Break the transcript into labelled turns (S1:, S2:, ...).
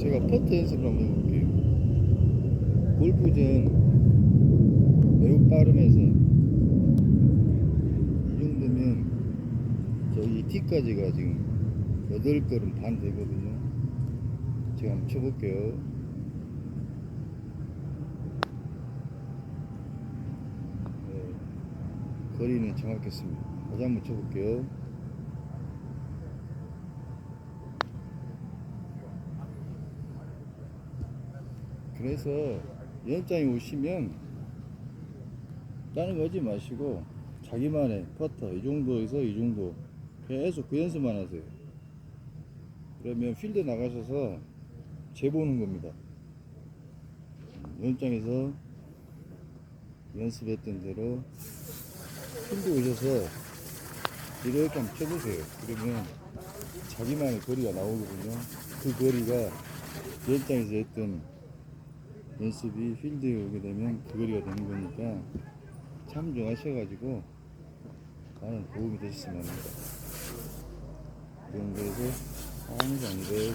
S1: 제가 퍼트 연습을 한번 해볼게요. 골프전 매우 빠르면서 이 정도면 저희 T까지가 지금 8걸음 반 되거든요. 제가 한번 쳐볼게요. 네, 거리는 정확했습니다. 다시 한번 쳐볼게요. 그래서 연장에 오시면 다른 거 하지 마시고 자기만의 퍼터 이 정도에서 이 정도 계속 그 연습만 하세요. 그러면 필드 나가셔서 재보는 겁니다. 연장에서 연습했던 대로 필드 오셔서 이렇게 한번 쳐보세요. 그러면 자기만의 거리가 나오거든요. 그 거리가 연장에서 했던 연습이 필드에 오게 되면 그 거리가 되는 거니까 참조하셔가지고 많은 도움이 되셨으면 합니다. 이 정도에서 항상 이렇게